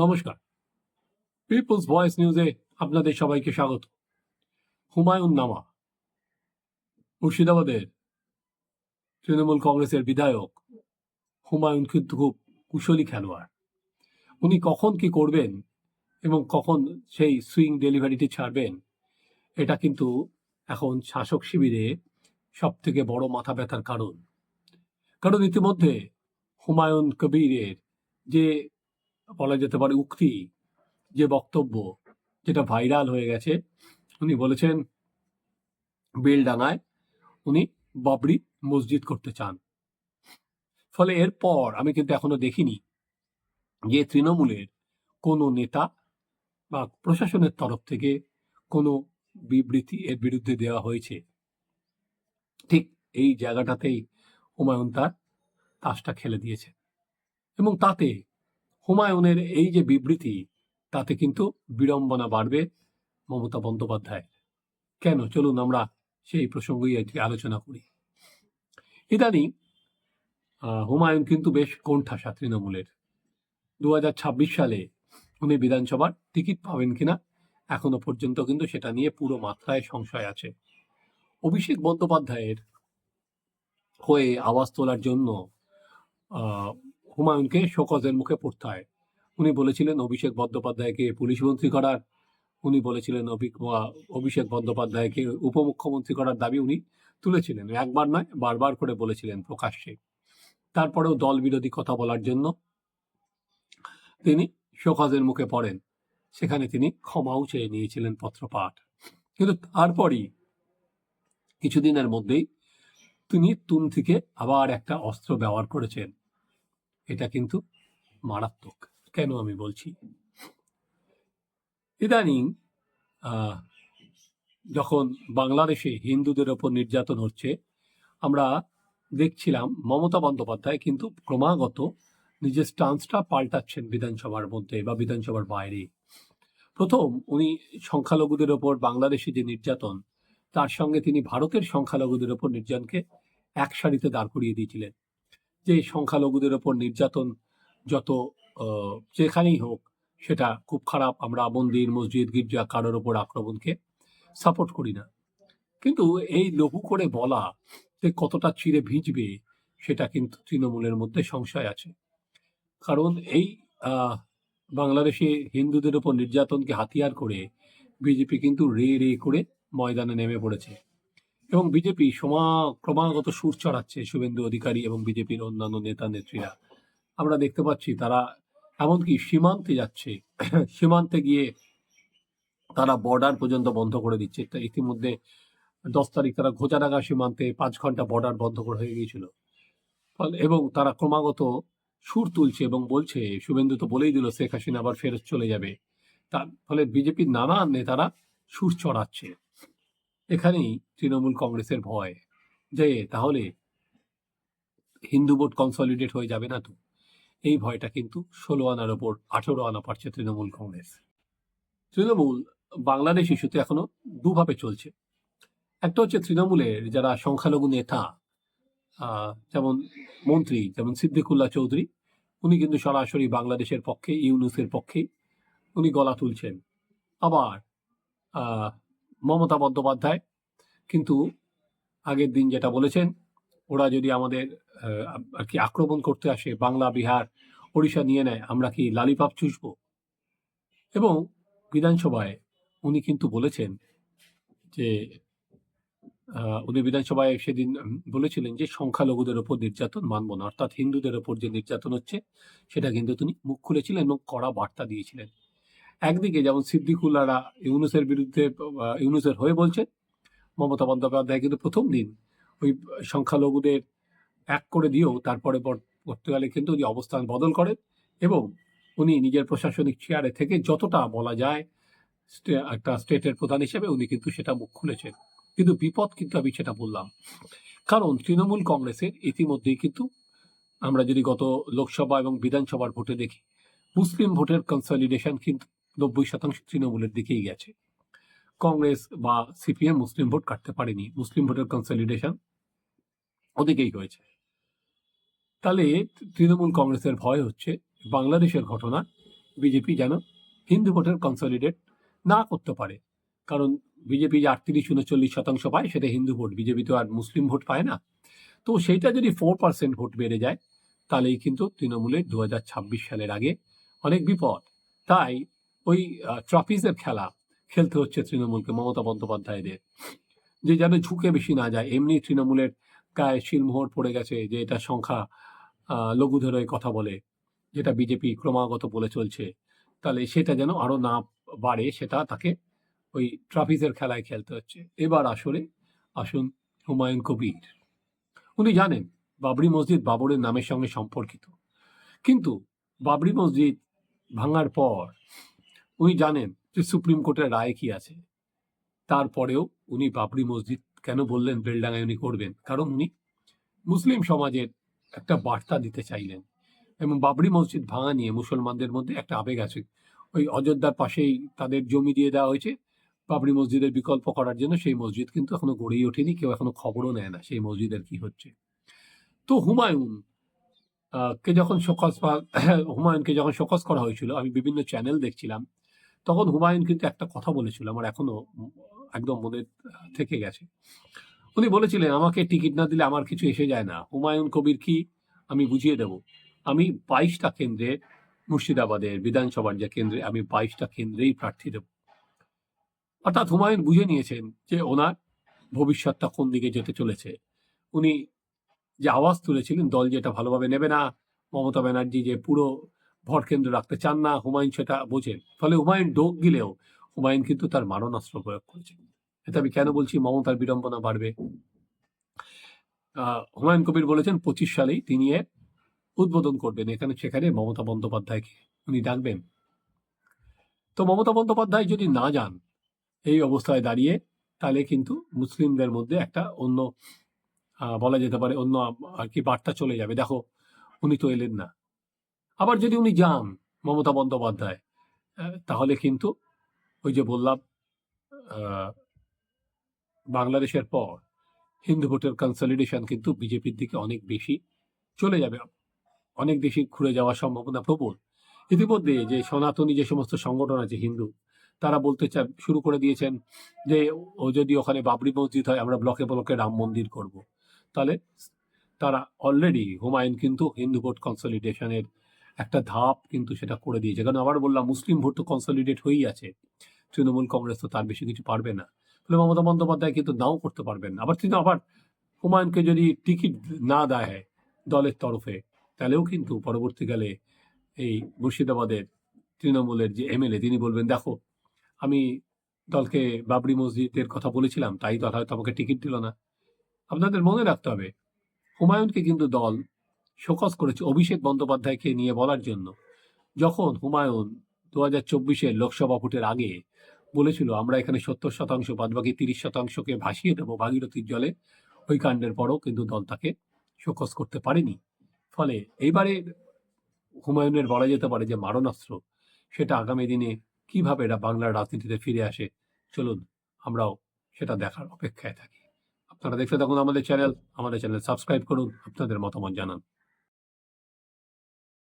নমস্কার। People's voice নিউজে আপনাদের সবাইকে স্বাগত। হুমায়ুন নামা, মুর্শিদাবাদের তৃণমূল কংগ্রেসের বিধায়ক হুমায়ুন কিন্তু খুব কুশলী খেলোয়াড়। উনি কখন কি করবেন এবং কখন সেই সুইং ডেলিভারিটি ছাড়বেন, এটা কিন্তু এখন শাসক শিবিরে সব থেকে বড় মাথা ব্যথার কারণ। কারণ ইতিমধ্যে হুমায়ুন কবিরের যে বলা যেতে পারে উক্তি, যে বক্তব্য যেটা ভাইরাল হয়ে গেছে। উনি বলেছেন বেলডাঙায় উনি বাবরি মসজিদ করতে চান। ফলে এরপর আমি কিন্তু এখনও দেখিনি যে তৃণমূলের কোনো নেতা বা প্রশাসনের তরফ থেকে কোনো বিবৃতি এর বিরুদ্ধে দেওয়া হয়েছে। ঠিক এই জায়গাটাতেই হুমায়ুন তার তাসটা খেলে দিয়েছে। এবং তাতে হুমায়ুনের এই যে বিবৃতি, তাতে কিন্তু বিড়ম্বনা বাড়বে মমতা বন্দ্যোপাধ্যায় কেন? চলুন আমরা সেই প্রসঙ্গই আজকে আলোচনা করি। ইদানিং হুমায়ুন কিন্তু বেশ কোণঠাসা তৃণমূলের। দু হাজার ছাব্বিশ সালে উনি বিধানসভার টিকিট পাবেন কিনা, এখনও পর্যন্ত কিন্তু সেটা নিয়ে পুরো মাত্রায় সংশয় আছে। অভিষেক বন্দ্যোপাধ্যায়ের হয়ে আওয়াজ তোলার জন্য হুমায়ুনকে শোকজের মুখে পড়তে হয়। উনি বলেছিলেন, অভিষেক বন্দ্যোপাধ্যায়কে পুলিশ মন্ত্রী করার। উনি বলেছিলেন, অভি- অভিষেক বন্দ্যোপাধ্যায়কে উপমুখ্যমন্ত্রী করার দাবি উনি তুলেছিলেন। একবার নয়, বারবার করে বলেছিলেন প্রকাশ্যে। তারপরেও দল বিরোধী কথা বলার জন্য তিনি শোকজের মুখে পড়েন। সেখানে তিনি ক্ষমাও চেয়ে নিয়েছিলেন পত্রপাঠ। কিন্তু তারপরই কিছুদিনের মধ্যেই তিনি তুন থেকে আবার একটা অস্ত্র ব্যবহার করেছেন। এটা কিন্তু মারাত্মক। কেন আমি বলছি? ইদানিং যখন বাংলাদেশে হিন্দুদের ওপর নির্যাতন হচ্ছে, আমরা দেখছিলাম মমতা বন্দ্যোপাধ্যায় কিন্তু ক্রমাগত নিজের স্টান্সটা পাল্টাচ্ছেন বিধানসভার মধ্যে বা বিধানসভার বাইরে। প্রথম, উনি সংখ্যালঘুদের ওপর বাংলাদেশে যে নির্যাতন, তার সঙ্গে তিনি ভারতের সংখ্যালঘুদের ওপর নির্যাতনকে এক সারিতে দাঁড় করিয়ে দিয়েছিলেন। যে সংখ্যালঘুদের ওপর নির্যাতন যত যেখানেই হোক, সেটা খুব খারাপ। আমরা মন্দির, মসজিদ, গির্জা কারোর ওপর আক্রমণকে সাপোর্ট করি না। কিন্তু এই লঘু করে বলা যে কতটা চিড়ে ভিজবে, সেটা কিন্তু তৃণমূলের মধ্যে সংশয় আছে। কারণ এই বাংলাদেশে হিন্দুদের ওপর নির্যাতনকে হাতিয়ার করে, বিজেপি কিন্তু রে রে করে ময়দানে নেমে পড়েছে। এবং বিজেপি সমা, ক্রমাগত সুর চড়াচ্ছে শুভেন্দু অধিকারী এবং বিজেপির অন্যান্য নেতা, নেত্রীরা। আমরা দেখতে পাচ্ছি তারা এমনকি সীমান্তে যাচ্ছে। সীমান্তে গিয়ে তারা বর্ডার পর্যন্ত বন্ধ করে দিচ্ছে। ইতিমধ্যে দশ তারিখ তারা ঘোচাডাঙ্গা সীমান্তে পাঁচ ঘণ্টা বর্ডার বন্ধ করে হয়ে গিয়েছিল। এবং তারা ক্রমাগত সুর তুলছে এবং বলছে, শুভেন্দু তো বলেই দিল, শেখ হাসিনা আবার ফেরত চলে যাবে। তার ফলে বিজেপির নানান নেতারা সুর চড়াচ্ছে। এখানেই তৃণমূল কংগ্রেসের ভয় যে তাহলে হিন্দু ভোট কনসলিডেট হয়ে যাবে না তো? এই ভয়টা কিন্তু ষোলো আনার ওপর আঠেরো আনা পারছে তৃণমূল কংগ্রেস। তৃণমূল বাংলাদেশ ইস্যুতে এখনও দুভাবে চলছে। একটা হচ্ছে তৃণমূলের যারা সংখ্যালঘু নেতা যেমন মন্ত্রী, যেমন সিদ্দিকুল্লাহ চৌধুরী, উনি কিন্তু সরাসরি বাংলাদেশের পক্ষে, ইউনুসের পক্ষে উনি গলা তুলছেন। আবার মমতা বন্দ্যোপাধ্যায়। কিন্তু আগের দিন যেটা বলেছেন, ওরা যদি আমাদের আর কি আক্রমণ করতে আসে, বাংলা, বিহার, ওড়িশা নিয়ে নেয়, আমরা কি লালিপাপ চুষব? এবং বিধানসভায় উনি কিন্তু বলেছেন যে উনি বিধানসভায় সেদিন বলেছিলেন যে, সংখ্যালঘুদের ওপর নির্যাতন মানব না। অর্থাৎ হিন্দুদের ওপর যে নির্যাতন হচ্ছে, সেটা কিন্তু তিনি মুখ খুলেছিলেন এবং কড়া বার্তা দিয়েছিলেন। একদিকে যেমন সিদ্দিকুল্লারা ইউনুসের বিরুদ্ধে ইউনুসের হয়ে বলছে, মমতা বন্দ্যোপাধ্যায় কিন্তু প্রথম দিন ওই সংখ্যালঘুদের এক করে দিয়েও তারপরে পর- পর্তুগালে কিন্তু উনি অবস্থান বদল করেন এবং উনি নিজের প্রশাসনিক চেয়ারে থেকে যতটা বলা যায় একটা স্টেটের প্রধান হিসেবে উনি কিন্তু সেটা মুখ খুলেছেন। কিন্তু বিপদ কিন্তু আমি সেটা বললাম। কারণ তৃণমূল কংগ্রেসের ইতিমধ্যেই কিন্তু আমরা যদি গত লোকসভা এবং বিধানসভার ভোটে দেখি, মুসলিম ভোটের কনসলিডেশন কিন্তু নব্বই শতাংশ তৃণমূলের দিকেই গেছে। কংগ্রেস বা সিপিএম মুসলিম ভোট কাটতে পারেনি। মুসলিম ভোটের কনসলিডেশন ওদিকেই হয়েছে। তাহলে তৃণমূল কংগ্রেসের ভয় হচ্ছে বাংলাদেশের ঘটনা। বিজেপি যেন হিন্দু ভোটের কনসলিডেট না করতে পারে। কারণ বিজেপি যে আটত্রিশ, উনচল্লিশ শতাংশ পায়, সেটা হিন্দু ভোট। বিজেপি তো আর মুসলিম ভোট পায় না। তো সেইটা যদি ফোর পার্সেন্ট ভোট বেড়ে যায়, তাহলেই কিন্তু তৃণমূলের দু সালের আগে অনেক বিপদ। তাই ওই ট্রফিজের খেলা খেলতে হচ্ছে তৃণমূলকে মমতা বন্দ্যোপাধ্যায়দের। যে যেন ঝুঁকে বেশি না যায়। এমনি তৃণমূলের গায়ে শিলমোহর পড়ে গেছে যে এটা সংখ্যা আহ, লঘু ধরে কথা বলে যেটা বিজেপি ক্রমাগত বলে চলছে তাহলে সেটা যেন আরও না বাড়ে সেটা তাকে ওই ট্রাফিজের খেলায় খেলতে হচ্ছে। এবার আসলে আসুন হুমায়ুন কবির। উনি জানেন বাবরি মসজিদ বাবরের নামের সঙ্গে সম্পর্কিত। কিন্তু বাবরি মসজিদ ভাঙার পর উনি জানেন যে সুপ্রিম কোর্টের রায় কি আছে। তারপরেও উনি বাবরি মসজিদ কেন বললেন বেলডাঙ্গায় উনি করবেন? কারণ উনি মুসলিম সমাজের একটা বার্তা দিতে চাইলেন এবং বাবরি মসজিদ ভাঙা নিয়ে মুসলমানদের মধ্যে একটা আবেগ আছে। ওই অযোধ্যার পাশেই তাদের জমি দিয়ে দেওয়া হয়েছে। বাবরি মসজিদের বিকল্প করার জন্য সেই মসজিদ কিন্তু এখনও গড়েই ওঠেনি, কেউ এখনও খবরও নেয় না সেই মসজিদের কি হচ্ছে। তো হুমায়ুন কে যখন শোকস হুমায়ুনকে যখন শোকস করা হয়েছিল, আমি বিভিন্ন চ্যানেল দেখছিলাম তখন হুমায়ুন কিন্তু একটা কথা বলেছিল, আমার এখনও একদম মনে থেকে গেছে। উনি বলেছিলেন, আমাকে টিকিট না দিলে আমার কিছু এসে যায় না। হুমায়ুন কবির কি? আমি বুঝিয়ে দেব। আমি বাইশটা কেন্দ্রে, মুর্শিদাবাদের বিধানসভার যে কেন্দ্রে, আমি বাইশটা কেন্দ্রেই প্রার্থী দেব। অর্থাৎ হুমায়ুন বুঝে নিয়েছেন যে ওনার ভবিষ্যৎটা কোন দিকে যেতে চলেছে। উনি যে আওয়াজ তুলেছিলেন, দল যেটা ভালোভাবে নেবে না, মমতা ব্যানার্জি যে পুরো ভোট কেন্দ্র রাখতে চান না, হুমায়ুন সেটা বোঝেন। ফলে হুমায়ুন ডোক গিলেও হুমায়ুন কিন্তু তার মারণাস্ত্র প্রয়োগ করেছেন। এটা আমি কেন বলছি? মমতার বিড়ম্বনা বাড়বে। হুমায়ুন কবির বলেছেন, পঁচিশ সালেই তিনি উদ্বোধন করবেন। এখানে সেখানে মমতা বন্দ্যোপাধ্যায়কে উনি ডাকবেন। তো মমতা বন্দ্যোপাধ্যায় যদি না যান এই অবস্থায় দাঁড়িয়ে, তাহলে কিন্তু মুসলিমদের মধ্যে একটা অন্য বলা যেতে পারে অন্য আর কি বার্তা চলে যাবে। দেখো, উনি তো এলেন না। আবার যদি উনি যান মমতা বন্দ্যোপাধ্যায় তাহলে কিন্তু ওই যে বললাম বাংলাদেশের পর হিন্দু ভোটের কনসলিডেশন কিন্তু বিজেপির দিকে অনেক বেশি চলে যাবে। অনেক বেশি ঘুরে যাওয়ার সম্ভাবনা প্রবল। ইতিমধ্যে যে সনাতনী যে সমস্ত সংগঠন আছে হিন্দু, তারা বলতে চা শুরু করে দিয়েছেন যে ও যদি ওখানে বাবরি মসজিদ হয়, আমরা ব্লকে ব্লকে রাম মন্দির করব। তাহলে তারা অলরেডি হুমায়ুন কিন্তু হিন্দু ভোট কনসলিডেশনের একটা ধাপ কিন্তু সেটা করে দিয়েছে। কারণ আবার বললাম, মুসলিম ভোট তো কনসলিডেট হয়েই আছে। তৃণমূল কংগ্রেস তো তার বেশি কিছু পারবে না। ফলে মমতা বন্দ্যোপাধ্যায় কিন্তু নাও করতে পারবেন আবার তিনি আবার হুমায়ুনকে যদি টিকিট না দেয় দলের তরফে, তাহলেও কিন্তু পরবর্তীকালে এই মুর্শিদাবাদের তৃণমূলের যে এমএলএ, তিনি বলবেন, দেখো, আমি দলকে বাবরি মসজিদের কথা বলেছিলাম, তাই দল হয়তো আমাকে টিকিট দিল না। আপনাদের মনে রাখতে হবে, হুমায়ুনকে কিন্তু দল শোকস করেছে অভিষেক বন্দ্যোপাধ্যায়কে নিয়ে বলার জন্য। যখন হুমায়ুন দু হাজার চব্বিশের লোকসভা ভোটের আগে বলেছিল, আমরা এখানে সত্তর শতাংশ বাদ বাকি তিরিশ শতাংশকে ভাসিয়ে দেবো ভাগীরথীর জলে, ওই কাণ্ডের পরও কিন্তু দল তাকে শোকস করতে পারেনি। ফলে এইবারে হুমায়ুনের বলা যেতে পারে যে মারণাস্ত্র, সেটা আগামী দিনে কীভাবে এটা বাংলার রাজনীতিতে ফিরে আসে, চলুন আমরাও সেটা দেখার অপেক্ষায় থাকি। আপনারা দেখতে থাকুন আমাদের চ্যানেল আমাদের চ্যানেল সাবস্ক্রাইব করুন, আপনাদের মতামত জানান।